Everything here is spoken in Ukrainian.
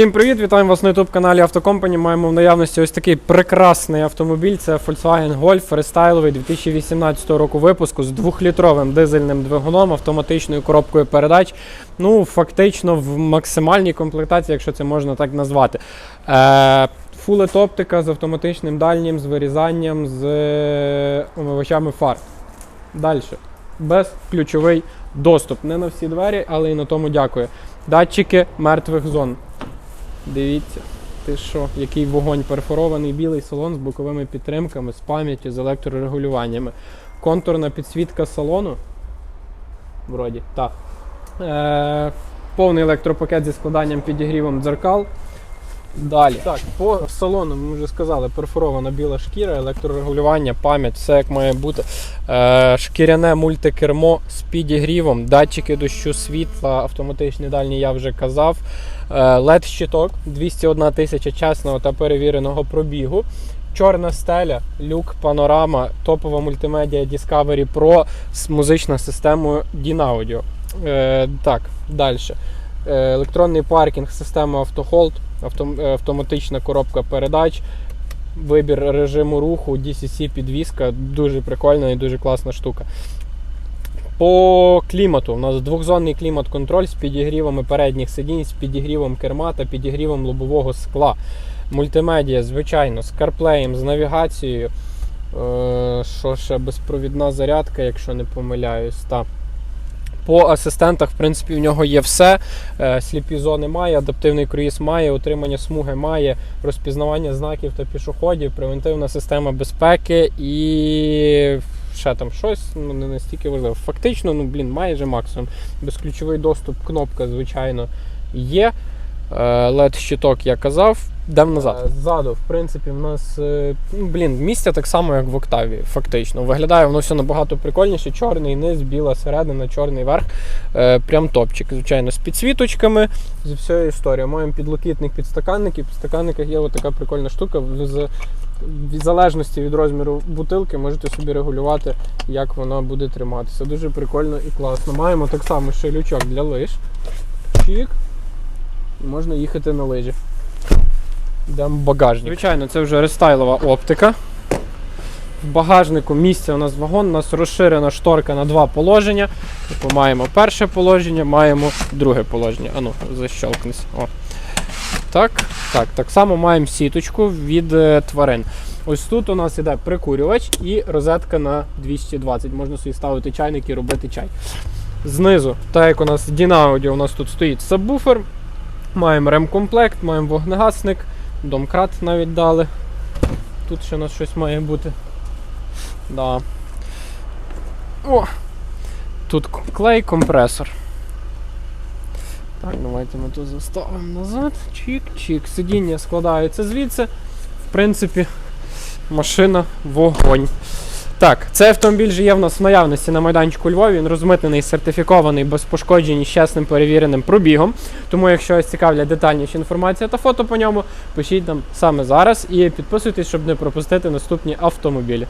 Всім привіт! Вітаємо вас на youtube каналі Автокомпані. Маємо в наявності ось такий прекрасний автомобіль. Це Volkswagen Golf рестайловий 2018 року випуску з двохлітровим дизельним двигуном, автоматичною коробкою передач. Ну, фактично в максимальній комплектації, якщо це можна так назвати. Е, Full оптика з автоматичним дальнім, з вирізанням, з е, омивачами фар. Далі. Безключовий доступ. Не на всі двері, але і на тому дякую. Датчики мертвих зон. Дивіться, ти що, який вогонь перфорований білий салон з боковими підтримками, з пам'яттю, з електрорегулюваннями. Контурна підсвітка салону. Вроді, так. Е, повний електропакет зі складанням підігрівом дзеркал. Далі. Так, по салону ми вже сказали, перфорована біла шкіра, електрорегулювання, пам'ять, все як має бути. Е, шкіряне мультикермо з підігрівом, датчики дощу світла, автоматичний дальній, я вже казав. led щиток 201 тисяча чесного та перевіреного пробігу. Чорна стеля, люк, панорама, топова мультимедіа Discovery Pro з музичною системою DIN-Audio. Е, так, далі. Е, електронний паркінг, система автохолд, авто, автоматична коробка передач, вибір режиму руху, DCC підвіска, дуже прикольна і дуже класна штука. По клімату у нас двохзонний клімат-контроль з підігрівами передніх сидінь, з підігрівом керма та підігрівом лобового скла. Мультимедіа, звичайно, з CarPlay, з навігацією. Е, Що ще безпровідна зарядка, якщо не помиляюсь. Та. По асистентах, в принципі, в нього є все. Е, Сліпі зони має, адаптивний круїз має, утримання смуги має, розпізнавання знаків та пішоходів, превентивна система безпеки і ще там щось, ну не настільки важливо. Фактично, ну блін, майже максимум. Безключовий доступ, кнопка, звичайно, є. Led щиток я казав. Дам назад. Е, Ззаду, в принципі, в нас е, ну, блін, місця так само, як в Октаві, фактично. Виглядає воно все набагато прикольніше. Чорний низ, біла середина, чорний верх. Е, Прям топчик, звичайно, з підсвіточками, з всією історією. Маємо підлокітник, підстаканники. В підстаканниках є така прикольна штука. В- залежності від розміру бутилки можете собі регулювати, як вона буде триматися. Дуже прикольно і класно. Маємо так само ще лючок для лиж. Чик. Можна їхати на лижі. Йдемо в багажник. Звичайно, це вже рестайлова оптика. В багажнику місця у нас вагон, у нас розширена шторка на два положення. Тобто маємо перше положення, маємо друге положення. Ану, защелкнись. О. Так, так, так само маємо сіточку від е, тварин. Ось тут у нас іде прикурювач і розетка на 220. Можна собі ставити чайник і робити чай. Знизу, так як у нас Dynaudio, у нас тут стоїть сабвуфер. Маємо ремкомплект, маємо вогнегасник, домкрат навіть дали. Тут ще у нас щось має бути. Да. О! Тут клей компресор. Так, давайте ми тут заставимо назад. Чик-чик. Сидіння складається звідси. В принципі, машина вогонь. Так, цей автомобіль же є в нас в наявності на майданчику Львові. Він розмитнений, сертифікований, без пошкоджень з чесним перевіреним пробігом. Тому, якщо вас цікавлять детальніша інформація та фото по ньому, пишіть нам саме зараз і підписуйтесь, щоб не пропустити наступні автомобілі.